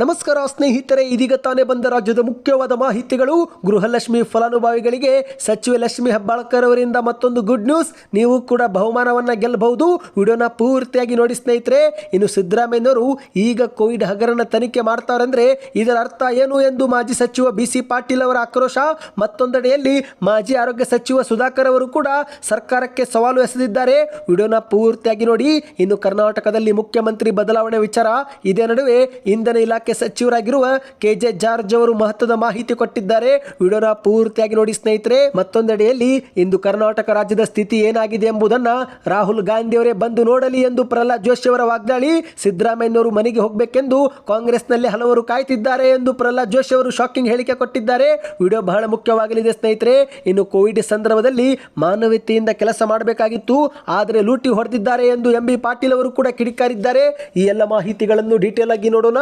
ನಮಸ್ಕಾರ ಸ್ನೇಹಿತರೆ, ಇದೀಗ ತಾನೇ ಬಂದ ರಾಜ್ಯದ ಮುಖ್ಯವಾದ ಮಾಹಿತಿಗಳು. ಗೃಹಲಕ್ಷ್ಮಿ ಫಲಾನುಭವಿಗಳಿಗೆ ಸಚಿವೆ ಲಕ್ಷ್ಮಿ ಹೆಬ್ಬಾಳ್ಕರ್ ಅವರಿಂದ ಮತ್ತೊಂದು ಗುಡ್ ನ್ಯೂಸ್ ನೀವು ಕೂಡ ಬಹುಮಾನವನ್ನ ಗೆಲ್ಲಬಹುದು ವಿಡಿಯೋನ ಪೂರ್ತಿಯಾಗಿ ನೋಡಿ ಸ್ನೇಹಿತರೆ. ಇನ್ನು ಸಿದ್ದರಾಮಯ್ಯನವರು ಈಗ ಕೋವಿಡ್ ಹಗರಣ ತನಿಖೆ ಮಾಡ್ತಾರಂದ್ರೆ ಇದರ ಅರ್ಥ ಏನು ಎಂದು ಮಾಜಿ ಸಚಿವ ಬಿ ಸಿ ಪಾಟೀಲ್ ಅವರ ಆಕ್ರೋಶ. ಮತ್ತೊಂದೆಡೆಯಲ್ಲಿ ಮಾಜಿ ಆರೋಗ್ಯ ಸಚಿವ ಸುಧಾಕರ್ ಅವರು ಕೂಡ ಸರ್ಕಾರಕ್ಕೆ ಸವಾಲು ಎಸೆದಿದ್ದಾರೆ. ವಿಡಿಯೋನ ಪೂರ್ತಿಯಾಗಿ ನೋಡಿ. ಇನ್ನು ಕರ್ನಾಟಕದಲ್ಲಿ ಮುಖ್ಯಮಂತ್ರಿ ಬದಲಾವಣೆ ವಿಚಾರ. ಇದೇ ನಡುವೆ ಇಂಧನ ಇಲಾಖೆ ಸಚಿವರಾಗಿರುವ ಕೆ ಜೆ ಜಾರ್ಜ್ ಅವರು ಮಹತ್ವದ ಮಾಹಿತಿ ಕೊಟ್ಟಿದ್ದಾರೆ. ವಿಡಿಯೋನ ಪೂರ್ತಿಯಾಗಿ ನೋಡಿ ಸ್ನೇಹಿತರೆ, ಮತ್ತೊಂದೆಡೆಯಲ್ಲಿ ಇಂದು ಕರ್ನಾಟಕ ರಾಜ್ಯದ ಸ್ಥಿತಿ ಏನಾಗಿದೆ ಎಂಬುದನ್ನ ರಾಹುಲ್ ಗಾಂಧಿ ಅವರೇ ಬಂದು ನೋಡಲಿ ಎಂದು ಪ್ರಹ್ಲಾದ್ ಜೋಶಿ ಅವರ ವಾಗ್ದಾಳಿ. ಸಿದ್ದರಾಮಯ್ಯನವರು ಮನೆಗೆ ಹೋಗಬೇಕೆಂದು ಕಾಂಗ್ರೆಸ್ನಲ್ಲಿ ಹಲವರು ಕಾಯ್ತಿದ್ದಾರೆ ಎಂದು ಪ್ರಹ್ಲಾದ್ ಜೋಶಿ ಅವರು ಶಾಕಿಂಗ್ ಹೇಳಿಕೆ ಕೊಟ್ಟಿದ್ದಾರೆ. ವಿಡಿಯೋ ಬಹಳ ಮುಖ್ಯವಾಗಲಿದೆ ಸ್ನೇಹಿತರೆ. ಇನ್ನು ಕೋವಿಡ್ ಸಂದರ್ಭದಲ್ಲಿ ಮಾನವೀಯತೆಯಿಂದ ಕೆಲಸ ಮಾಡಬೇಕಾಗಿತ್ತು. ಆದರೆ ಲೂಟಿ ಹೊಡೆದಿದ್ದಾರೆ ಎಂದು ಎಂ ಬಿ ಪಾಟೀಲ್ ಅವರು ಕೂಡ ಕಿಡಿಕಾರಿದ್ದಾರೆ. ಈ ಎಲ್ಲ ಮಾಹಿತಿಗಳನ್ನು ಡೀಟೇಲ್ ಆಗಿ ನೋಡೋಣ.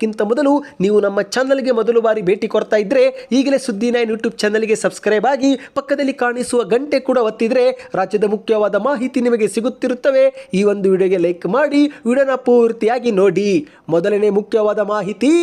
ಅದಕ್ಕಿಂತ ಮೊದಲು ನೀವು ನಮ್ಮ ಚಾನಲ್ಗೆ ಮೊದಲು ಬಾರಿ ಭೇಟಿ ಕೊಡ್ತಾ ಇದ್ರೆ ಈಗಲೇ ಸುದ್ದಿ ನೈನ್ ಯೂಟ್ಯೂಬ್ ಚಾನಲ್ಗೆ ಸಬ್ಸ್ಕ್ರೈಬ್ ಆಗಿ ಪಕ್ಕದಲ್ಲಿ ಕಾಣಿಸುವ ಗಂಟೆ ಕೂಡ ಒತ್ತಿದ್ರೆ ರಾಜ್ಯದ ಮುಖ್ಯವಾದ ಮಾಹಿತಿ ನಿಮಗೆ ಸಿಗುತ್ತಿರುತ್ತವೆ. ಈ ಒಂದು ವಿಡಿಯೋಗೆ ಲೈಕ್ ಮಾಡಿ, ವಿಡಿಯೋನ ಪೂರ್ತಿಯಾಗಿ ನೋಡಿ. ಮೊದಲನೇ ಮುಖ್ಯವಾದ ಮಾಹಿತಿ.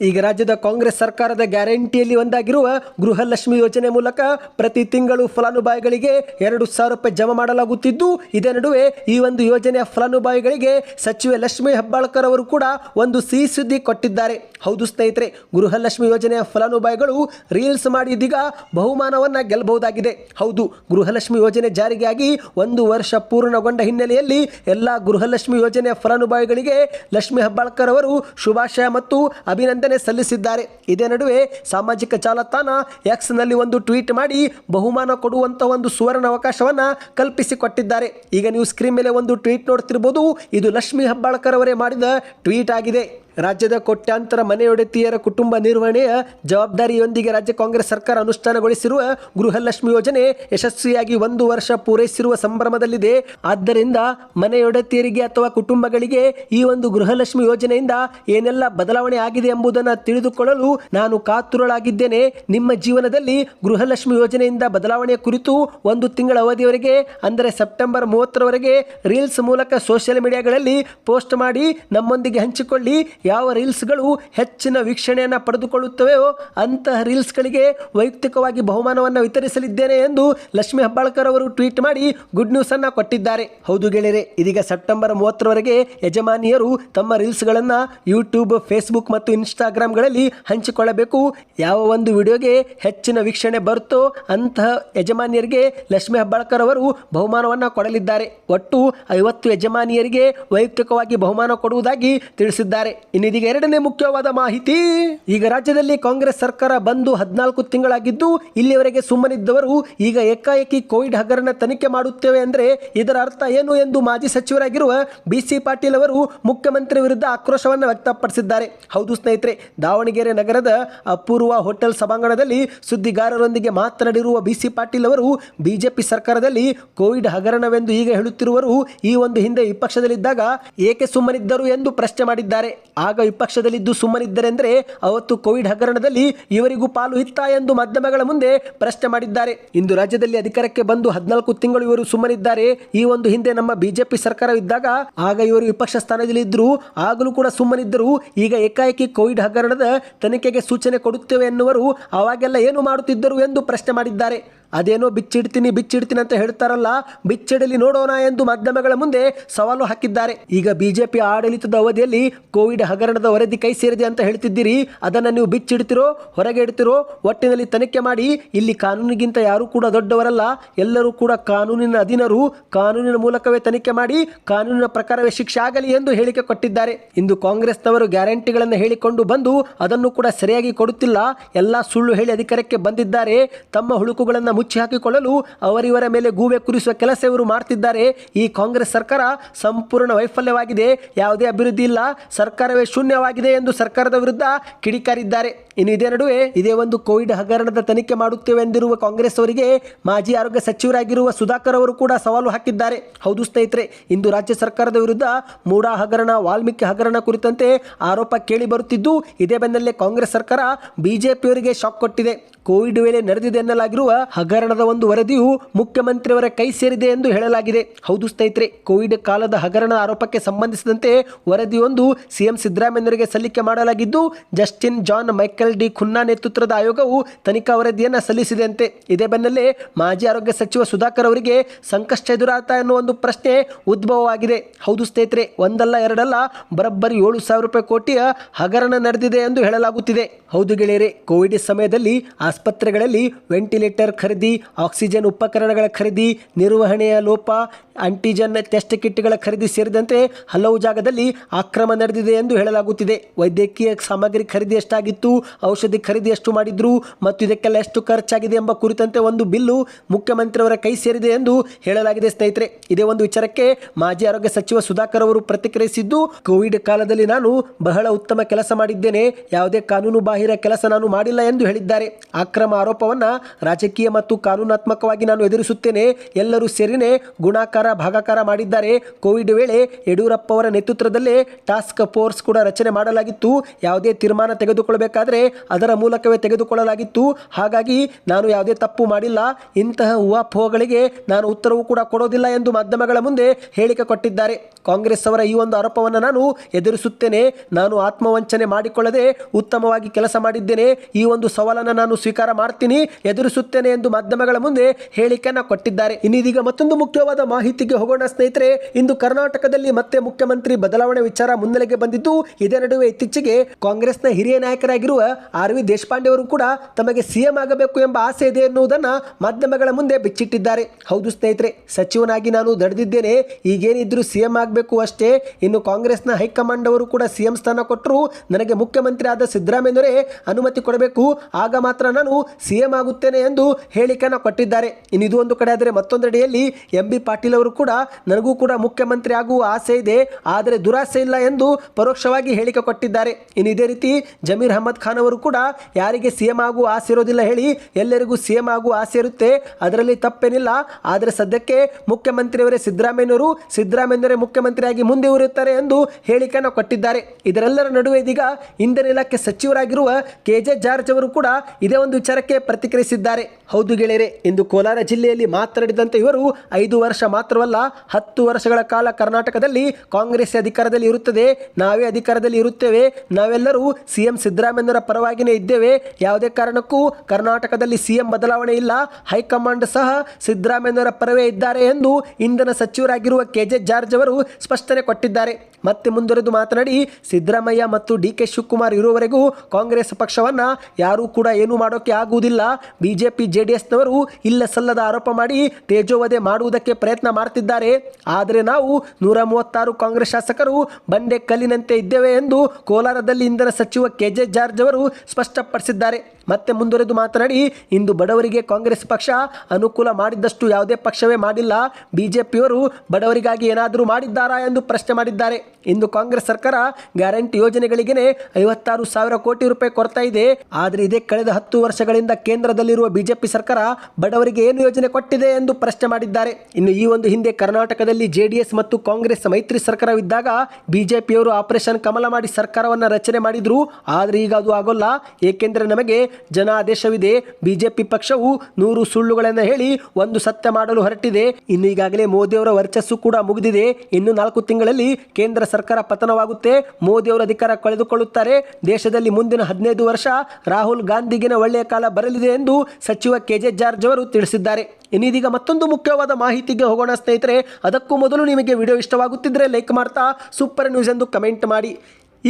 ಈಗ ರಾಜ್ಯದ ಕಾಂಗ್ರೆಸ್ ಸರ್ಕಾರದ ಗ್ಯಾರಂಟಿಯಲ್ಲಿ ಒಂದಾಗಿರುವ ಗೃಹಲಕ್ಷ್ಮಿ ಯೋಜನೆ ಮೂಲಕ ಪ್ರತಿ ತಿಂಗಳು ಫಲಾನುಭವಿಗಳಿಗೆ ಎರಡು ಸಾವಿರ ರೂಪಾಯಿ ಜಮಾ ಮಾಡಲಾಗುತ್ತಿದ್ದು, ಇದೇ ನಡುವೆ ಈ ಒಂದು ಯೋಜನೆಯ ಫಲಾನುಭವಿಗಳಿಗೆ ಸಚಿವೆ ಲಕ್ಷ್ಮಿ ಹೆಬ್ಬಾಳ್ಕರ್ ಅವರು ಕೂಡ ಒಂದು ಸಿಹಿ ಸುದ್ದಿ ಕೊಟ್ಟಿದ್ದಾರೆ. ಹೌದು ಸ್ನೇಹಿತರೆ, ಗೃಹಲಕ್ಷ್ಮಿ ಯೋಜನೆಯ ಫಲಾನುಭವಿಗಳು ರೀಲ್ಸ್ ಮಾಡಿ ಇದೀಗ ಬಹುಮಾನವನ್ನ ಗೆಲ್ಲಬಹುದಾಗಿದೆ. ಹೌದು, ಗೃಹಲಕ್ಷ್ಮಿ ಯೋಜನೆ ಜಾರಿಗೆ ಆಗಿ ಒಂದು ವರ್ಷ ಪೂರ್ಣಗೊಂಡ ಹಿನ್ನೆಲೆಯಲ್ಲಿ ಎಲ್ಲ ಗೃಹಲಕ್ಷ್ಮಿ ಯೋಜನೆಯ ಫಲಾನುಭವಿಗಳಿಗೆ ಲಕ್ಷ್ಮಿ ಹೆಬ್ಬಾಳ್ಕರ್ ಅವರು ಶುಭಾಶಯ ಮತ್ತು ಅಭಿನಂದನೆ ಸಲ್ಲಿಸಿದ್ದಾರೆ. ಇದೇ ನಡುವೆ ಸಾಮಾಜಿಕ ಜಾಲತಾಣ ಎಕ್ಸ್ನಲ್ಲಿ ಒಂದು ಟ್ವೀಟ್ ಮಾಡಿ ಬಹುಮಾನ ಕೊಡುವಂಥ ಒಂದು ಸುವರ್ಣ ಅವಕಾಶವನ್ನ ಕಲ್ಪಿಸಿಕೊಟ್ಟಿದ್ದಾರೆ. ಈಗ ನೀವು ಸ್ಕ್ರೀನ್ ಮೇಲೆ ಒಂದು ಟ್ವೀಟ್ ನೋಡ್ತಿರ್ಬೋದು. ಇದು ಲಕ್ಷ್ಮಿ ಹೆಬ್ಬಾಳ್ಕರ್ ಅವರೇ ಮಾಡಿದ ಟ್ವೀಟ್ ಆಗಿದೆ. ರಾಜ್ಯದ ಕೋಟ್ಯಾಂತರ ಮನೆಯೊಡೆತಿಯರ ಕುಟುಂಬ ನಿರ್ವಹಣೆಯ ಜವಾಬ್ದಾರಿಯೊಂದಿಗೆ ರಾಜ್ಯ ಕಾಂಗ್ರೆಸ್ ಸರ್ಕಾರ ಅನುಷ್ಠಾನಗೊಳಿಸಿರುವ ಗೃಹಲಕ್ಷ್ಮಿ ಯೋಜನೆ ಯಶಸ್ವಿಯಾಗಿ ಒಂದು ವರ್ಷ ಪೂರೈಸಿರುವ ಸಂಭ್ರಮದಲ್ಲಿದೆ. ಆದ್ದರಿಂದ ಮನೆಯೊಡೆತಿಯರಿಗೆ ಅಥವಾ ಕುಟುಂಬಗಳಿಗೆ ಈ ಒಂದು ಗೃಹಲಕ್ಷ್ಮಿ ಯೋಜನೆಯಿಂದ ಏನೆಲ್ಲ ಬದಲಾವಣೆ ಆಗಿದೆ ಎಂಬುದನ್ನು ತಿಳಿದುಕೊಳ್ಳಲು ನಾನು ಕಾತುರಳಾಗಿದ್ದೇನೆ. ನಿಮ್ಮ ಜೀವನದಲ್ಲಿ ಗೃಹಲಕ್ಷ್ಮಿ ಯೋಜನೆಯಿಂದ ಬದಲಾವಣೆಯ ಕುರಿತು ಒಂದು ತಿಂಗಳ ಅವಧಿಯವರೆಗೆ ಅಂದರೆ ಸೆಪ್ಟೆಂಬರ್ ಮೂವತ್ತರವರೆಗೆ ರೀಲ್ಸ್ ಮೂಲಕ ಸೋಷಿಯಲ್ ಮೀಡಿಯಾಗಳಲ್ಲಿ ಪೋಸ್ಟ್ ಮಾಡಿ ನಮ್ಮೊಂದಿಗೆ ಹಂಚಿಕೊಳ್ಳಿ. ಯಾವ ರೀಲ್ಸ್ಗಳು ಹೆಚ್ಚಿನ ವೀಕ್ಷಣೆಯನ್ನು ಪಡೆದುಕೊಳ್ಳುತ್ತವೆಯೋ ಅಂತಹ ರೀಲ್ಸ್ಗಳಿಗೆ ವೈಯಕ್ತಿಕವಾಗಿ ಬಹುಮಾನವನ್ನು ವಿತರಿಸಲಿದ್ದೇನೆ ಎಂದು ಲಕ್ಷ್ಮಿ ಹೆಬ್ಬಾಳ್ಕರ್ ಅವರು ಟ್ವೀಟ್ ಮಾಡಿ ಗುಡ್ ನ್ಯೂಸ್ ಅನ್ನ ಕೊಟ್ಟಿದ್ದಾರೆ. ಹೌದು ಗೆಳೆಯರೆ, ಇದೀಗ ಸೆಪ್ಟೆಂಬರ್ ಮೂವತ್ತರವರೆಗೆ ಯಜಮಾನಿಯರು ತಮ್ಮ ರೀಲ್ಸ್ಗಳನ್ನು ಯೂಟ್ಯೂಬ್, ಫೇಸ್ಬುಕ್ ಮತ್ತು ಇನ್ಸ್ಟಾಗ್ರಾಮ್ಗಳಲ್ಲಿ ಹಂಚಿಕೊಳ್ಳಬೇಕು. ಯಾವ ಒಂದು ವಿಡಿಯೋಗೆ ಹೆಚ್ಚಿನ ವೀಕ್ಷಣೆ ಬರುತ್ತೋ ಅಂತಹ ಯಜಮಾನಿಯರಿಗೆ ಲಕ್ಷ್ಮಿ ಹೆಬ್ಬಾಳ್ಕರ್ ಅವರು ಬಹುಮಾನವನ್ನು ಕೊಡಲಿದ್ದಾರೆ. ಒಟ್ಟು ಐವತ್ತು ಯಜಮಾನಿಯರಿಗೆ ವೈಯಕ್ತಿಕವಾಗಿ ಬಹುಮಾನ ಕೊಡುವುದಾಗಿ ತಿಳಿಸಿದ್ದಾರೆ. ಇನ್ನಿದೀಗ ಎರಡನೇ ಮುಖ್ಯವಾದ ಮಾಹಿತಿ. ಈಗ ರಾಜ್ಯದಲ್ಲಿ ಕಾಂಗ್ರೆಸ್ ಸರ್ಕಾರ ಬಂದು ಹದಿನಾಲ್ಕು ತಿಂಗಳಾಗಿದ್ದು ಇಲ್ಲಿಯವರೆಗೆ ಸುಮ್ಮನಿದ್ದವರು ಈಗ ಏಕಾಏಕಿ ಕೋವಿಡ್ ಹಗರಣ ತನಿಖೆ ಮಾಡುತ್ತೇವೆ ಅಂದರೆ ಇದರ ಅರ್ಥ ಏನು ಎಂದು ಮಾಜಿ ಸಚಿವರಾಗಿರುವ ಬಿ ಸಿ ಪಾಟೀಲ್ ಅವರು ಮುಖ್ಯಮಂತ್ರಿ ವಿರುದ್ಧ ಆಕ್ರೋಶವನ್ನು ವ್ಯಕ್ತಪಡಿಸಿದ್ದಾರೆ. ಹೌದು ಸ್ನೇಹಿತರೆ, ದಾವಣಗೆರೆ ನಗರದ ಅಪೂರ್ವ ಹೋಟೆಲ್ ಸಭಾಂಗಣದಲ್ಲಿ ಸುದ್ದಿಗಾರರೊಂದಿಗೆ ಮಾತನಾಡಿರುವ ಬಿ ಸಿ ಪಾಟೀಲ್ ಅವರು ಬಿಜೆಪಿ ಸರ್ಕಾರದಲ್ಲಿ ಕೋವಿಡ್ ಹಗರಣವೆಂದು ಈಗ ಹೇಳುತ್ತಿರುವರು ಈ ಒಂದು ಹಿಂದೆ ವಿಪಕ್ಷದಲ್ಲಿದ್ದಾಗ ಏಕೆ ಸುಮ್ಮನಿದ್ದರು ಎಂದು ಪ್ರಶ್ನೆ ಮಾಡಿದ್ದಾರೆ. ಆಗ ವಿಪಕ್ಷದಲ್ಲಿದ್ದು ಸುಮ್ಮನಿದ್ದರೆಂದರೆ ಅವತ್ತು ಕೋವಿಡ್ ಹಗರಣದಲ್ಲಿ ಇವರಿಗೂ ಪಾಲು ಇತ್ತ ಎಂದು ಮಾಧ್ಯಮಗಳ ಮುಂದೆ ಪ್ರಶ್ನೆ ಮಾಡಿದ್ದಾರೆ. ಇಂದು ರಾಜ್ಯದಲ್ಲಿ ಅಧಿಕಾರಕ್ಕೆ ಬಂದು ಹದಿನಾಲ್ಕು ತಿಂಗಳು ಇವರು ಸುಮ್ಮನಿದ್ದಾರೆ. ಈ ಒಂದು ಹಿಂದೆ ನಮ್ಮ ಬಿಜೆಪಿ ಸರ್ಕಾರವಿದ್ದಾಗ ಆಗ ಇವರು ವಿಪಕ್ಷ ಸ್ಥಾನದಲ್ಲಿ ಇದ್ರು ಆಗಲೂ ಕೂಡ ಸುಮ್ಮನಿದ್ದರು. ಈಗ ಏಕಾಏಕಿ ಕೋವಿಡ್ ಹಗರಣದ ತನಿಖೆಗೆ ಸೂಚನೆ ಕೊಡುತ್ತೇವೆ ಎನ್ನುವರು ಅವಾಗೆಲ್ಲ ಏನು ಮಾಡುತ್ತಿದ್ದರು ಎಂದು ಪ್ರಶ್ನೆ ಮಾಡಿದ್ದಾರೆ. ಅದೇನೋ ಬಿಚ್ಚಿಡ್ತೀನಿ ಬಿಚ್ಚಿಡ್ತೀನಿ ಅಂತ ಹೇಳ್ತಾರಲ್ಲ, ಬಿಚ್ಚಿಡಲಿ ನೋಡೋಣ ಎಂದು ಮಾಧ್ಯಮಗಳ ಮುಂದೆ ಸವಾಲು ಹಾಕಿದ್ದಾರೆ. ಈಗ ಬಿಜೆಪಿ ಆಡಳಿತದ ಅವಧಿಯಲ್ಲಿ ಕೋವಿಡ್ ಹಗರಣದ ವರದಿ ಕೈ ಸೇರಿದೆ ಅಂತ ಹೇಳ್ತಿದ್ದೀರಿ. ಅದನ್ನು ನೀವು ಬಿಚ್ಚಿಡ್ತಿರೋ, ಹೊರಗೆ ಇಡ್ತಿರೋ, ಒಟ್ಟಿನಲ್ಲಿ ತನಿಖೆ ಮಾಡಿ, ಇಲ್ಲಿ ಕಾನೂನಿಗಿಂತ ಯಾರೂ ಕೂಡ ದೊಡ್ಡವರಲ್ಲ. ಎಲ್ಲರೂ ಕೂಡ ಕಾನೂನಿನ ಅಧೀನರು. ಕಾನೂನಿನ ಮೂಲಕವೇ ತನಿಖೆ ಮಾಡಿ, ಕಾನೂನಿನ ಪ್ರಕಾರವೇ ಶಿಕ್ಷೆ ಆಗಲಿ ಎಂದು ಹೇಳಿಕೆ ಕೊಟ್ಟಿದ್ದಾರೆ. ಇಂದು ಕಾಂಗ್ರೆಸ್ನವರು ಗ್ಯಾರಂಟಿಗಳನ್ನು ಹೇಳಿಕೊಂಡು ಬಂದು ಅದನ್ನು ಕೂಡ ಸರಿಯಾಗಿ ಕೊಡುತ್ತಿಲ್ಲ. ಎಲ್ಲ ಸುಳ್ಳು ಹೇಳಿ ಅಧಿಕಾರಕ್ಕೆ ಬಂದಿದ್ದಾರೆ. ತಮ್ಮ ಹುಳುಕುಗಳನ್ನು ಮುಚ್ಚಿ ಹಾಕಿಕೊಳ್ಳಲು ಅವರಿವರ ಮೇಲೆ ಗೂಬೆ ಕುರಿಸುವ ಕೆಲಸ ಇವರು ಮಾಡ್ತಿದ್ದಾರೆ. ಈ ಕಾಂಗ್ರೆಸ್ ಸರ್ಕಾರ ಸಂಪೂರ್ಣ ವೈಫಲ್ಯವಾಗಿದೆ. ಯಾವುದೇ ಅಭಿವೃದ್ಧಿ ಇಲ್ಲ. ಸರ್ಕಾರವೇ ಶೂನ್ಯವಾಗಿದೆ ಎಂದು ಸರ್ಕಾರದ ವಿರುದ್ಧ ಕಿಡಿಕಾರಿದ್ದಾರೆ. ಇನ್ನು ಇದೇ ನಡುವೆ ಇದೇ ಒಂದು ಕೋವಿಡ್ ಹಗರಣದ ತನಿಖೆ ಮಾಡುತ್ತೇವೆ ಎಂದಿರುವ ಕಾಂಗ್ರೆಸ್ ಅವರಿಗೆ ಮಾಜಿ ಆರೋಗ್ಯ ಸಚಿವರಾಗಿರುವ ಸುಧಾಕರ್ ಅವರು ಕೂಡ ಸವಾಲು ಹಾಕಿದ್ದಾರೆ. ಹೌದು ಸ್ನೇಹಿತರೆ, ಇಂದು ರಾಜ್ಯ ಸರ್ಕಾರದ ವಿರುದ್ಧ ಮೂಡಾ ಹಗರಣ, ವಾಲ್ಮೀಕಿ ಹಗರಣ ಕುರಿತಂತೆ ಆರೋಪ ಕೇಳಿ ಬರುತ್ತಿದ್ದು, ಇದೇ ಬೆನ್ನಲ್ಲೇ ಕಾಂಗ್ರೆಸ್ ಸರ್ಕಾರ ಬಿಜೆಪಿಯವರಿಗೆ ಶಾಕ್ ಕೊಟ್ಟಿದೆ. ಕೋವಿಡ್ ವೇಳೆ ನಡೆದಿದೆ ಎನ್ನಲಾಗಿರುವ ಹಗರಣದ ಒಂದು ವರದಿಯು ಮುಖ್ಯಮಂತ್ರಿಯವರ ಕೈ ಸೇರಿದೆ ಎಂದು ಹೇಳಲಾಗಿದೆ. ಹೌದು ಸ್ನೇಹಿತರೆ, ಕೋವಿಡ್ ಕಾಲದ ಹಗರಣ ಆರೋಪಕ್ಕೆ ಸಂಬಂಧಿಸಿದಂತೆ ವರದಿಯೊಂದು ಸಿಎಂ ಸಿದ್ದರಾಮಯ್ಯನವರಿಗೆ ಸಲ್ಲಿಕೆ ಮಾಡಲಾಗಿದ್ದು, ಜಸ್ಟಿನ್ ಜಾನ್ ಮೈಕೆಲ್ ಡಿ ಖುನ್ನಾ ನೇತೃತ್ವದ ಆಯೋಗವು ತನಿಖಾ ವರದಿಯನ್ನು ಸಲ್ಲಿಸಿದೆಯಂತೆ ಇದೇ ಬೆನ್ನಲ್ಲೇ ಮಾಜಿ ಆರೋಗ್ಯ ಸಚಿವ ಸುಧಾಕರ್ ಅವರಿಗೆ ಸಂಕಷ್ಟ ಎದುರಾತ ಎನ್ನುವ ಒಂದು ಪ್ರಶ್ನೆ ಉದ್ಭವವಾಗಿದೆ. ಹೌದು ಸ್ನೇಹಿತರೆ, ಒಂದಲ್ಲ ಎರಡಲ್ಲ ಬರೋಬ್ಬರಿ ಏಳು ಸಾವಿರ ರೂಪಾಯಿ ಕೋಟಿಯ ಹಗರಣ ನಡೆದಿದೆ ಎಂದು ಹೇಳಲಾಗುತ್ತಿದೆ. ಹೌದು ಗೆಳೆಯರೆ, ಕೋವಿಡ್ ಸಮಯದಲ್ಲಿ ಆಸ್ಪತ್ರೆಗಳಲ್ಲಿ ವೆಂಟಿಲೇಟರ್ ಖರೀದಿ, ಆಕ್ಸಿಜನ್ ಉಪಕರಣಗಳ ಖರೀದಿ, ನಿರ್ವಹಣೆಯ ಲೋಪ, ಆಂಟಿಜನ್ ಟೆಸ್ಟ್ ಕಿಟ್ಗಳ ಖರೀದಿ ಸೇರಿದಂತೆ ಹಲವು ಜಾಗದಲ್ಲಿ ಅಕ್ರಮ ನಡೆದಿದೆ ಎಂದು ಹೇಳಲಾಗುತ್ತಿದೆ. ವೈದ್ಯಕೀಯ ಸಾಮಗ್ರಿ ಖರೀದಿ ಎಷ್ಟಾಗಿತ್ತು ಔಷಧಿ ಖರೀದಿ ಎಷ್ಟು ಮಾಡಿದ್ರು ಮತ್ತು ಇದಕ್ಕೆಲ್ಲ ಎಷ್ಟು ಖರ್ಚಾಗಿದೆ ಎಂಬ ಕುರಿತಂತೆ ಒಂದು ಬಿಲ್ಲು ಮುಖ್ಯಮಂತ್ರಿಯವರ ಕೈ ಸೇರಿದೆ ಎಂದು ಹೇಳಲಾಗಿದೆ ಸ್ನೇಹಿತರೆ. ಇದೇ ಒಂದು ವಿಚಾರಕ್ಕೆ ಮಾಜಿ ಆರೋಗ್ಯ ಸಚಿವ ಸುಧಾಕರ್ ಅವರು ಪ್ರತಿಕ್ರಿಯಿಸಿದ್ದು, ಕೋವಿಡ್ ಕಾಲದಲ್ಲಿ ನಾನು ಬಹಳ ಉತ್ತಮ ಕೆಲಸ ಮಾಡಿದ್ದೇನೆ, ಯಾವುದೇ ಕಾನೂನು ಬಾಹಿರ ಕೆಲಸ ನಾನು ಮಾಡಿಲ್ಲ ಎಂದು ಹೇಳಿದ್ದಾರೆ. ಅಕ್ರಮ ಆರೋಪವನ್ನ ರಾಜಕೀಯ ಮತ್ತು ಕಾನೂನಾತ್ಮಕವಾಗಿ ನಾನು ಎದುರಿಸುತ್ತೇನೆ. ಎಲ್ಲರೂ ಸೇರಿನೇ ಗುಣಾಕಾರ, ಭಾಗಾಕಾರ ಮಾಡಿದ್ದಾರೆ. ಕೋವಿಡ್ ವೇಳೆ ಯಡಿಯೂರಪ್ಪ ಅವರ ನೇತೃತ್ವದಲ್ಲೇ ಟಾಸ್ಕ್ ಫೋರ್ಸ್ ಕೂಡ ರಚನೆ ಮಾಡಲಾಗಿತ್ತು. ಯಾವುದೇ ತೀರ್ಮಾನ ತೆಗೆದುಕೊಳ್ಳಬೇಕಾದ್ರೆ ಅದರ ಮೂಲಕವೇ ತೆಗೆದುಕೊಳ್ಳಲಾಗಿತ್ತು. ಹಾಗಾಗಿ ನಾನು ಯಾವುದೇ ತಪ್ಪು ಮಾಡಿಲ್ಲ. ಇಂತಹ ಊಹಾಪೋಹಗಳಿಗೆ ನಾನು ಉತ್ತರವೂ ಕೂಡ ಕೊಡೋದಿಲ್ಲ ಎಂದು ಮಾಧ್ಯಮಗಳ ಮುಂದೆ ಹೇಳಿಕೆ ಕೊಟ್ಟಿದ್ದಾರೆ. ಕಾಂಗ್ರೆಸ್ ಅವರ ಈ ಒಂದು ಆರೋಪವನ್ನು ನಾನು ಎದುರಿಸುತ್ತೇನೆ. ನಾನು ಆತ್ಮವಂಚನೆ ಮಾಡಿಕೊಳ್ಳದೆ ಉತ್ತಮವಾಗಿ ಕೆಲಸ ಮಾಡಿದ್ದೇನೆ. ಈ ಒಂದು ಸವಾಲನ್ನು ನಾನು ಸ್ವೀಕಾರ ಮಾಡ್ತೀನಿ, ಎದುರಿಸುತ್ತೇನೆ ಎಂದು ಮಾಧ್ಯಮಗಳ ಮುಂದೆ ಹೇಳಿಕೆಯನ್ನು ಕೊಟ್ಟಿದ್ದಾರೆ. ಇನ್ನಿದೀಗ ಮತ್ತೊಂದು ಮುಖ್ಯವಾದ ಮಾಹಿತಿಗೆ ಹೋಗೋಣ ಸ್ನೇಹಿತರೆ. ಇಂದು ಕರ್ನಾಟಕದಲ್ಲಿ ಮತ್ತೆ ಮುಖ್ಯಮಂತ್ರಿ ಬದಲಾವಣೆ ವಿಚಾರ ಮುನ್ನೆಲೆಗೆ ಬಂದಿದ್ದು, ಇದೇ ನಡುವೆ ಇತ್ತೀಚೆಗೆ ಕಾಂಗ್ರೆಸ್ನ ಹಿರಿಯ ನಾಯಕರಾಗಿರುವ ಆರ್ ವಿ ದೇಶಪಾಂಡೆ ಅವರು ಕೂಡ ತಮಗೆ ಸಿಎಂ ಆಗಬೇಕು ಎಂಬ ಆಸೆ ಇದೆ ಎನ್ನುವುದನ್ನು ಮಾಧ್ಯಮಗಳ ಮುಂದೆ ಬಿಚ್ಚಿಟ್ಟಿದ್ದಾರೆ. ಹೌದು ಸ್ನೇಹಿತರೆ, ಸಚಿವನಾಗಿ ನಾನು ದಡೆದಿದ್ದೇನೆ ಈಗೇನಿದ್ರು ಸಿಎಂ ಆಗಬೇಕು ಅಷ್ಟೇ. ಇನ್ನು ಕಾಂಗ್ರೆಸ್ನ ಹೈಕಮಾಂಡ್ ಅವರು ಕೂಡ ಸಿಎಂ ಸ್ಥಾನ ಕೊಟ್ಟರು ನನಗೆ ಮುಖ್ಯಮಂತ್ರಿ ಆದ ಸಿದ್ದರಾಮಯ್ಯನವರೇ ಅನುಮತಿ ಕೊಡಬೇಕು. ಆಗ ಮಾತ್ರ ನಾನು ಸಿಎಂ ಆಗುತ್ತೇನೆ ಎಂದು ಹೇಳಿಕೆಯನ್ನು ಕೊಟ್ಟಿದ್ದಾರೆ. ಇನ್ನು ಇದು ಒಂದು ಕಡೆ ಆದರೆ ಮತ್ತೊಂದೆಡೆಯಲ್ಲಿ ಎಂ ಬಿ ಪಾಟೀಲ್ ಅವರು ಕೂಡ ನನಗೂ ಕೂಡ ಮುಖ್ಯಮಂತ್ರಿ ಆಗುವ ಆಸೆ ಇದೆ. ಆದರೆ ದುರಾಸೆ ಇಲ್ಲ ಎಂದು ಪರೋಕ್ಷವಾಗಿ ಹೇಳಿಕೆ ಕೊಟ್ಟಿದ್ದಾರೆ. ಇನ್ನು ಇದೇ ರೀತಿ ಜಮೀರ್ ಅಹಮದ್ ಖಾನ್ ಅವರು ಕೂಡ ಯಾರಿಗೆ ಸಿಎಂ ಆಗುವ ಆಸೆ ಇರೋದಿಲ್ಲ ಹೇಳಿ ಎಲ್ಲರಿಗೂ ಸಿಎಂ ಆಗುವ ಆಸೆ ಇರುತ್ತೆ. ಅದರಲ್ಲಿ ತಪ್ಪೇನಿಲ್ಲ. ಆದರೆ ಸದ್ಯಕ್ಕೆ ಮುಖ್ಯಮಂತ್ರಿಯವರೇ ಸಿದ್ದರಾಮಯ್ಯನವರು ಸಿದ್ದರಾಮಯ್ಯನವರೇ ಮುಖ್ಯಮಂತ್ರಿಯಾಗಿ ಮುಂದೆ ಉರಿಯುತ್ತಾರೆ ಎಂದು ಹೇಳಿಕೆಯನ್ನು ಕೊಟ್ಟಿದ್ದಾರೆ. ಇದರೆಲ್ಲರ ನಡುವೆ ಇದೀಗ ಇಂಧನ ಇಲಾಖೆ ಸಚಿವರಾಗಿರುವ ಕೆ ಜೆ ಜಾರ್ಜ್ ಅವರು ಕೂಡ ಇದೇ ಒಂದು ವಿಚಾರಕ್ಕೆ ಪ್ರತಿಕ್ರಿಯಿಸಿದ್ದಾರೆ. ಹೌದು ಗೆಳೆಯರೆ, ಇಂದು ಕೋಲಾರ ಜಿಲ್ಲೆಯಲ್ಲಿ ಮಾತನಾಡಿದಂತೆ ಇವರು ಐದು ವರ್ಷ ಮಾತ್ರವಲ್ಲ, ಹತ್ತು ವರ್ಷಗಳ ಕಾಲ ಕರ್ನಾಟಕದಲ್ಲಿ ಕಾಂಗ್ರೆಸ್ ಅಧಿಕಾರದಲ್ಲಿ ಇರುತ್ತದೆ. ನಾವೇ ಅಧಿಕಾರದಲ್ಲಿ ಇರುತ್ತೇವೆ. ನಾವೆಲ್ಲರೂ ಸಿಎಂ ಸಿದ್ದರಾಮಯ್ಯನವರ ಪರವಾಗಿಯೇ ಇದ್ದೇವೆ. ಯಾವುದೇ ಕಾರಣಕ್ಕೂ ಕರ್ನಾಟಕದಲ್ಲಿ ಸಿಎಂ ಬದಲಾವಣೆ ಇಲ್ಲ. ಹೈಕಮಾಂಡ್ ಸಹ ಸಿದ್ದರಾಮಯ್ಯನವರ ಪರವೇ ಇದ್ದಾರೆ ಎಂದು ಇಂಧನ ಸಚಿವರಾಗಿರುವ ಕೆ ಜೆ ಜಾರ್ಜ್ ಅವರು ಸ್ಪಷ್ಟನೆ ಕೊಟ್ಟಿದ್ದಾರೆ. ಮತ್ತೆ ಮುಂದುವರೆದು ಮಾತನಾಡಿ, ಸಿದ್ದರಾಮಯ್ಯ ಮತ್ತು ಡಿ ಕೆ ಶಿವಕುಮಾರ್ ಇರುವವರೆಗೂ ಕಾಂಗ್ರೆಸ್ ಪಕ್ಷವನ್ನ ಯಾರೂ ಕೂಡ ಏನು ಮಾಡೋಕೆ ಆಗುವುದಿಲ್ಲ. ಬಿಜೆಪಿ ಜೆ ಡಿ ಎಸ್ನವರು ಇಲ್ಲ ಸಲ್ಲದ ಆರೋಪ ಮಾಡಿ ತೇಜೋವಧೆ ಮಾಡುವುದಕ್ಕೆ ಪ್ರಯತ್ನ ಮಾಡ್ತಿದ್ದಾರೆ. ಆದರೆ ನಾವು ನೂರ ಮೂವತ್ತಾರು ಕಾಂಗ್ರೆಸ್ ಶಾಸಕರು ಬಂಡೆ ಕಲ್ಲಿನಂತೆ ಇದ್ದೇವೆ ಎಂದು ಕೋಲಾರದಲ್ಲಿ ಇಂಧನ ಸಚಿವ ಕೆ ಜೆ ಜಾರ್ಜ್ ಅವರು ಸ್ಪಷ್ಟಪಡಿಸಿದ್ದಾರೆ. ಮತ್ತೆ ಮುಂದುವರೆದು ಮಾತನಾಡಿ, ಇಂದು ಬಡವರಿಗೆ ಕಾಂಗ್ರೆಸ್ ಪಕ್ಷ ಅನುಕೂಲ ಮಾಡಿದ್ದಷ್ಟು ಯಾವುದೇ ಪಕ್ಷವೇ ಮಾಡಿಲ್ಲ. ಬಿಜೆಪಿಯವರು ಬಡವರಿಗಾಗಿ ಏನಾದರೂ ಮಾಡಿದ್ದಾರಾ ಎಂದು ಪ್ರಶ್ನೆ ಮಾಡಿದ್ದಾರೆ. ಇಂದು ಕಾಂಗ್ರೆಸ್ ಸರ್ಕಾರ ಗ್ಯಾರಂಟಿ ಯೋಜನೆಗಳಿಗೆ ಐವತ್ತಾರು ಸಾವಿರ ಕೋಟಿ ರೂಪಾಯಿ ಕೊಡ್ತಾ ಇದೆ. ಆದರೆ ಇದೇ ಕಳೆದ ಹತ್ತು ವರ್ಷಗಳಿಂದ ಕೇಂದ್ರದಲ್ಲಿರುವ ಬಿಜೆಪಿ ಸರ್ಕಾರ ಬಡವರಿಗೆ ಏನು ಯೋಜನೆ ಕೊಟ್ಟಿದೆ ಎಂದು ಪ್ರಶ್ನೆ ಮಾಡಿದ್ದಾರೆ. ಇನ್ನು ಈ ಒಂದು ಹಿಂದೆ ಕರ್ನಾಟಕದಲ್ಲಿ ಜೆಡಿಎಸ್ ಮತ್ತು ಕಾಂಗ್ರೆಸ್ ಮೈತ್ರಿ ಸರ್ಕಾರವಿದ್ದಾಗ ಬಿಜೆಪಿಯವರು ಆಪರೇಷನ್ ಕಮಲ ಮಾಡಿ ಸರ್ಕಾರವನ್ನು ರಚನೆ ಮಾಡಿದ್ರು. ಆದರೆ ಈಗ ಅದು ಆಗೋಲ್ಲ. ಏಕೆಂದರೆ ನಮಗೆ ಜನಾದೇಶವಿದೆ. ಬಿಜೆಪಿ ಪಕ್ಷವು ನೂರು ಸುಳ್ಳುಗಳನ್ನು ಹೇಳಿ ಒಂದು ಸತ್ಯ ಮಾಡಲು ಹೊರಟಿದೆ. ಇನ್ನು ಈಗಾಗಲೇ ಮೋದಿಯವರ ವರ್ಚಸ್ಸು ಕೂಡ ಮುಗಿದಿದೆ. ಇನ್ನು ನಾಲ್ಕು ತಿಂಗಳಲ್ಲಿ ಕೇಂದ್ರ ಸರ್ಕಾರ ಪತನವಾಗುತ್ತೆ. ಮೋದಿಯವರ ಅಧಿಕಾರ ಕಳೆದುಕೊಳ್ಳುತ್ತಾರೆ. ದೇಶದಲ್ಲಿ ಮುಂದಿನ ಹದಿನೈದು ವರ್ಷ ರಾಹುಲ್ ಗಾಂಧಿಗಿನ ಒಳ್ಳೆಯ ಕಾಲ ಬರಲಿದೆ ಎಂದು ಸಚಿವ ಕೆ ಜೆ ಜಾರ್ಜ್ ಅವರು ತಿಳಿಸಿದ್ದಾರೆ. ಇನ್ನಿದೀಗ ಮತ್ತೊಂದು ಮುಖ್ಯವಾದ ಮಾಹಿತಿಗೆ ಹೋಗೋಣ ಸ್ನೇಹಿತರೆ. ಅದಕ್ಕೂ ಮೊದಲು ನಿಮಗೆ ವಿಡಿಯೋ ಇಷ್ಟವಾಗುತ್ತಿದ್ದರೆ ಲೈಕ್ ಮಾಡ್ತಾ, ಸೂಪರ್ ನ್ಯೂಸ್ ಎಂದು ಕಮೆಂಟ್ ಮಾಡಿ.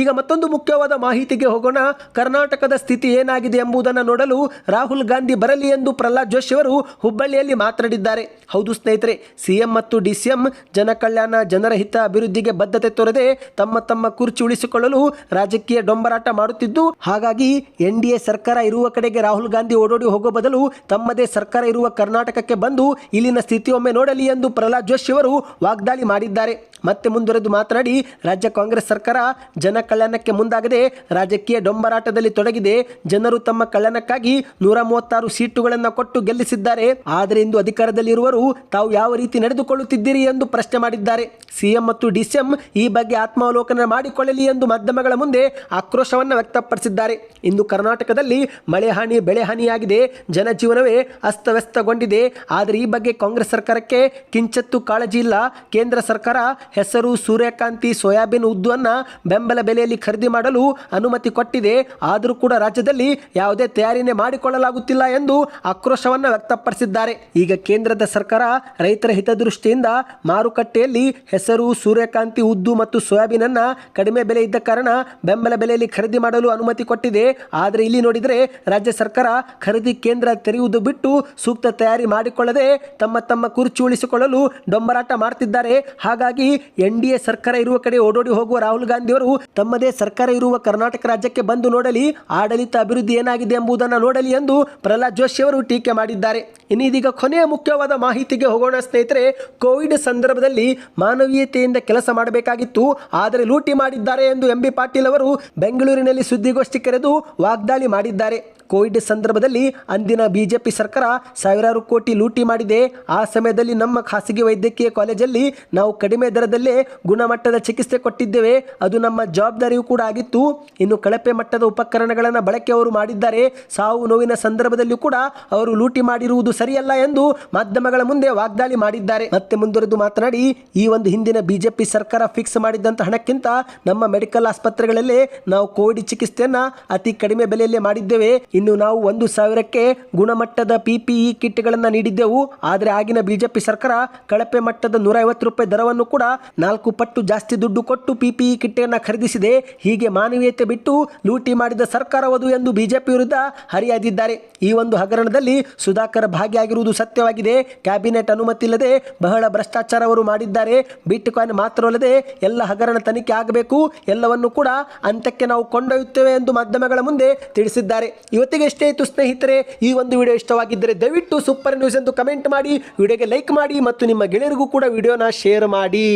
ಈಗ ಮತ್ತೊಂದು ಮುಖ್ಯವಾದ ಮಾಹಿತಿಗೆ ಹೋಗೋಣ. ಕರ್ನಾಟಕದ ಸ್ಥಿತಿ ಏನಾಗಿದೆ ಎಂಬುದನ್ನು ನೋಡಲು ರಾಹುಲ್ ಗಾಂಧಿ ಬರಲಿ ಎಂದು ಪ್ರಹ್ಲಾದ್ ಜೋಶಿ ಅವರು ಹುಬ್ಬಳ್ಳಿಯಲ್ಲಿ ಮಾತನಾಡಿದ್ದಾರೆ. ಹೌದು ಸ್ನೇಹಿತರೆ, ಸಿಎಂ ಮತ್ತು ಡಿಸಿಎಂ ಜನಕಲ್ಯಾಣ ಜನರ ಹಿತ ಅಭಿವೃದ್ಧಿಗೆ ಬದ್ಧತೆ ತೋರದೆ ತಮ್ಮ ತಮ್ಮ ಕುರ್ಚಿ ಉಳಿಸಿಕೊಳ್ಳಲು ರಾಜಕೀಯ ಡೊಂಬರಾಟ ಮಾಡುತ್ತಿದ್ದು, ಹಾಗಾಗಿ ಎನ್ ಡಿ ಸರ್ಕಾರ ಇರುವ ಕಡೆಗೆ ರಾಹುಲ್ ಗಾಂಧಿ ಓಡೋಡಿ ಹೋಗೋ ಬದಲು ತಮ್ಮದೇ ಸರ್ಕಾರ ಇರುವ ಕರ್ನಾಟಕಕ್ಕೆ ಬಂದು ಇಲ್ಲಿನ ಸ್ಥಿತಿಯೊಮ್ಮೆ ನೋಡಲಿ ಎಂದು ಪ್ರಹ್ಲಾದ್ ಜೋಶಿ ಅವರು ವಾಗ್ದಾಳಿ ಮಾಡಿದ್ದಾರೆ. ಮತ್ತೆ ಮುಂದುವರೆದು ಮಾತನಾಡಿ, ರಾಜ್ಯ ಕಾಂಗ್ರೆಸ್ ಸರ್ಕಾರ ಜನ ಕಳ್ಳನಕ್ಕೆ ಮುಂದಾಗದೆ ರಾಜಕೀಯ ಡೊಂಬರಾಟದಲ್ಲಿ ತೊಡಗಿದೆ. ಜನರು ತಮ್ಮ ಕಲ್ಯಾಣಕ್ಕಾಗಿ ನೂರ ಮೂವತ್ತಾರು ಸೀಟುಗಳನ್ನು ಕೊಟ್ಟು ಗೆಲ್ಲಿಸಿದ್ದಾರೆ. ಆದರೆ ಇಂದು ಅಧಿಕಾರದಲ್ಲಿರುವರು ತಾವು ಯಾವ ರೀತಿ ನಡೆದುಕೊಳ್ಳುತ್ತಿದ್ದೀರಿ ಎಂದು ಪ್ರಶ್ನೆ ಮಾಡಿದ್ದಾರೆ. ಸಿಎಂ ಮತ್ತು ಡಿಸಿಎಂ ಈ ಬಗ್ಗೆ ಆತ್ಮಾವಲೋಕನ ಮಾಡಿಕೊಳ್ಳಲಿ ಎಂದು ಮಾಧ್ಯಮಗಳ ಮುಂದೆ ಆಕ್ರೋಶವನ್ನು ವ್ಯಕ್ತಪಡಿಸಿದ್ದಾರೆ. ಇಂದು ಕರ್ನಾಟಕದಲ್ಲಿ ಮಳೆ ಹಾನಿ, ಬೆಳೆ ಹಾನಿಯಾಗಿದೆ. ಜನಜೀವನವೇ ಅಸ್ತವ್ಯಸ್ತಗೊಂಡಿದೆ. ಆದರೆ ಈ ಬಗ್ಗೆ ಕಾಂಗ್ರೆಸ್ ಸರ್ಕಾರಕ್ಕೆ ಕಿಂಚತ್ತು ಕಾಳಜಿ ಇಲ್ಲ. ಕೇಂದ್ರ ಸರ್ಕಾರ ಹೆಸರು ಸೂರ್ಯಕಾಂತಿ, ಸೋಯಾಬೀನ್ ಉದ್ದುವನ್ನು ಬೆಂಬಲ ಬೆಲೆಯಲ್ಲಿ ಖರೀದಿ ಮಾಡಲು ಅನುಮತಿ ಕೊಟ್ಟಿದೆ. ಆದರೂ ಕೂಡ ರಾಜ್ಯದಲ್ಲಿ ಯಾವುದೇ ತಯಾರಿನೇ ಮಾಡಿಕೊಳ್ಳಲಾಗುತ್ತಿಲ್ಲ ಎಂದು ಆಕ್ರೋಶವನ್ನು ವ್ಯಕ್ತಪಡಿಸಿದ್ದಾರೆ. ಈಗ ಕೇಂದ್ರದ ಸರ್ಕಾರ ರೈತರ ಹಿತದೃಷ್ಟಿಯಿಂದ ಮಾರುಕಟ್ಟೆಯಲ್ಲಿ ಹೆಸರು, ಸೂರ್ಯಕಾಂತಿ, ಉದ್ದು ಮತ್ತು ಸೋಯಾಬೀನ್ ಅನ್ನ ಕಡಿಮೆ ಬೆಲೆ ಇದ್ದ ಕಾರಣ ಬೆಂಬಲ ಬೆಲೆಯಲ್ಲಿ ಖರೀದಿ ಮಾಡಲು ಅನುಮತಿ ಕೊಟ್ಟಿದೆ. ಆದರೆ ಇಲ್ಲಿ ನೋಡಿದರೆ ರಾಜ್ಯ ಸರ್ಕಾರ ಖರೀದಿ ಕೇಂದ್ರ ತೆರೆಯುವುದು ಬಿಟ್ಟು ಸೂಕ್ತ ತಯಾರಿ ಮಾಡಿಕೊಳ್ಳದೆ ತಮ್ಮ ತಮ್ಮ ಕುರ್ಚಿ ಉಳಿಸಿಕೊಳ್ಳಲು ಡೊಂಬರಾಟ ಮಾಡ್ತಿದ್ದಾರೆ. ಹಾಗಾಗಿ ಎನ್ ಡಿ ಸರ್ಕಾರ ಇರುವ ಕಡೆ ಓಡೋಡಿ ಹೋಗುವ ರಾಹುಲ್ ಗಾಂಧಿಯವರು ತಮ್ಮದೇ ಸರ್ಕಾರ ಇರುವ ಕರ್ನಾಟಕ ರಾಜ್ಯಕ್ಕೆ ಬಂದು ನೋಡಲಿ, ಆಡಳಿತ ಅಭಿವೃದ್ಧಿ ಏನಾಗಿದೆ ಎಂಬುದನ್ನು ನೋಡಲಿ ಎಂದು ಪ್ರಹ್ಲಾದ್ ಜೋಶಿ ಅವರು ಟೀಕೆ ಮಾಡಿದ್ದಾರೆ. ಇನ್ನು ಇದೀಗ ಕೊನೆಯ ಮುಖ್ಯವಾದ ಮಾಹಿತಿಗೆ ಹೋಗೋಣ ಸ್ನೇಹಿತರೆ, ಕೋವಿಡ್ ಸಂದರ್ಭದಲ್ಲಿ ಮಾನವೀಯತೆಯಿಂದ ಕೆಲಸ ಮಾಡಬೇಕಾಗಿತ್ತು, ಆದರೆ ಲೂಟಿ ಮಾಡಿದ್ದಾರೆ ಎಂದು ಎಂ ಬಿ ಪಾಟೀಲ್ ಅವರು ಬೆಂಗಳೂರಿನಲ್ಲಿ ಸುದ್ದಿಗೋಷ್ಠಿ ಕರೆದು ವಾಗ್ದಾಳಿ ಮಾಡಿದ್ದಾರೆ. ಕೋವಿಡ್ ಸಂದರ್ಭದಲ್ಲಿ ಅಂದಿನ ಬಿಜೆಪಿ ಸರ್ಕಾರ ಸಾವಿರಾರು ಕೋಟಿ ಲೂಟಿ ಮಾಡಿದೆ. ಆ ಸಮಯದಲ್ಲಿ ನಮ್ಮ ಖಾಸಗಿ ವೈದ್ಯಕೀಯ ಕಾಲೇಜಲ್ಲಿ ನಾವು ಕಡಿಮೆ ದರದಲ್ಲೇ ಗುಣಮಟ್ಟದ ಚಿಕಿತ್ಸೆ ಕೊಟ್ಟಿದ್ದೇವೆ. ಅದು ನಮ್ಮ ಜವಾಬ್ದಾರಿಯೂ ಕೂಡ ಆಗಿತ್ತು. ಇನ್ನು ಕಳಪೆ ಮಟ್ಟದ ಉಪಕರಣಗಳನ್ನು ಬಳಕೆ ಅವರು ಮಾಡಿದ್ದಾರೆ. ಸಾವು ನೋವಿನ ಸಂದರ್ಭದಲ್ಲಿಯೂ ಕೂಡ ಅವರು ಲೂಟಿ ಮಾಡಿರುವುದು ಸರಿಯಲ್ಲ ಎಂದು ಮಾಧ್ಯಮಗಳ ಮುಂದೆ ವಾಗ್ದಾಳಿ ಮಾಡಿದ್ದಾರೆ. ಮತ್ತೆ ಮುಂದುವರೆದು ಮಾತನಾಡಿ, ಈ ಒಂದು ಹಿಂದಿನ ಬಿಜೆಪಿ ಸರ್ಕಾರ ಫಿಕ್ಸ್ ಮಾಡಿದ್ದಂಥ ಹಣಕ್ಕಿಂತ ನಮ್ಮ ಮೆಡಿಕಲ್ ಆಸ್ಪತ್ರೆಗಳಲ್ಲೇ ನಾವು ಕೋವಿಡ್ ಚಿಕಿತ್ಸೆಯನ್ನ ಅತಿ ಕಡಿಮೆ ಬೆಲೆಯಲ್ಲೇ ಮಾಡಿದ್ದೇವೆ. ಇನ್ನು ನಾವು ಒಂದು ಸಾವಿರಕ್ಕೆ ಗುಣಮಟ್ಟದ ಪಿಪಿಇ ಕಿಟ್ಗಳನ್ನು ನೀಡಿದ್ದೆವು. ಆದರೆ ಆಗಿನ ಬಿಜೆಪಿ ಸರ್ಕಾರ ಕಳಪೆ ಮಟ್ಟದ ನೂರ ರೂಪಾಯಿ ದರವನ್ನು ಕೂಡ ನಾಲ್ಕು ಪಟ್ಟು ಜಾಸ್ತಿ ದುಡ್ಡು ಕೊಟ್ಟು ಪಿಪಿಇ ಕಿಟ್ಟನ್ನು ಖರೀದಿಸಿದೆ ಹೀಗೆ ಮಾನವೀಯತೆ ಬಿಟ್ಟು ಲೂಟಿ ಮಾಡಿದ ಸರ್ಕಾರವದು ಎಂದು ಬಿಜೆಪಿ ವಿರುದ್ಧ ಹರಿಯಾದಿದ್ದಾರೆ. ಈ ಒಂದು ಹಗರಣದಲ್ಲಿ ಸುಧಾಕರ್ ಭಾಗಿಯಾಗಿರುವುದು ಸತ್ಯವಾಗಿದೆ. ಕ್ಯಾಬಿನೆಟ್ ಅನುಮತಿ ಇಲ್ಲದೆ ಬಹಳ ಭ್ರಷ್ಟಾಚಾರವರು ಮಾಡಿದ್ದಾರೆ. ಬಿಟ್ ಕಾಯಿನ್ ಮಾತ್ರವಲ್ಲದೆ ಎಲ್ಲ ಹಗರಣ ತನಿಖೆ ಆಗಬೇಕು. ಎಲ್ಲವನ್ನು ಕೂಡ ಅಂತ್ಯಕ್ಕೆ ನಾವು ಕೊಂಡೊಯ್ಯುತ್ತೇವೆ ಎಂದು ಮಾಧ್ಯಮಗಳ ಮುಂದೆ ತಿಳಿಸಿದ್ದಾರೆ. ಇವತ್ತಿಗೆ ಎಷ್ಟೇ ಇತ್ತು ಸ್ನೇಹಿತರೆ. ಈ ಒಂದು ವಿಡಿಯೋ ಇಷ್ಟವಾಗಿದ್ದರೆ ದಯವಿಟ್ಟು ಸೂಪರ್ ನ್ಯೂಸ್ ಎಂದು ಕಮೆಂಟ್ ಮಾಡಿ. ವಿಡಿಯೋಗೆ ಲೈಕ್ ಮಾಡಿ ಮತ್ತು ನಿಮ್ಮ ಗೆಳೆಯರಿಗೂ ಕೂಡ ವಿಡಿಯೋನ ಶೇರ್ ಮಾಡಿ.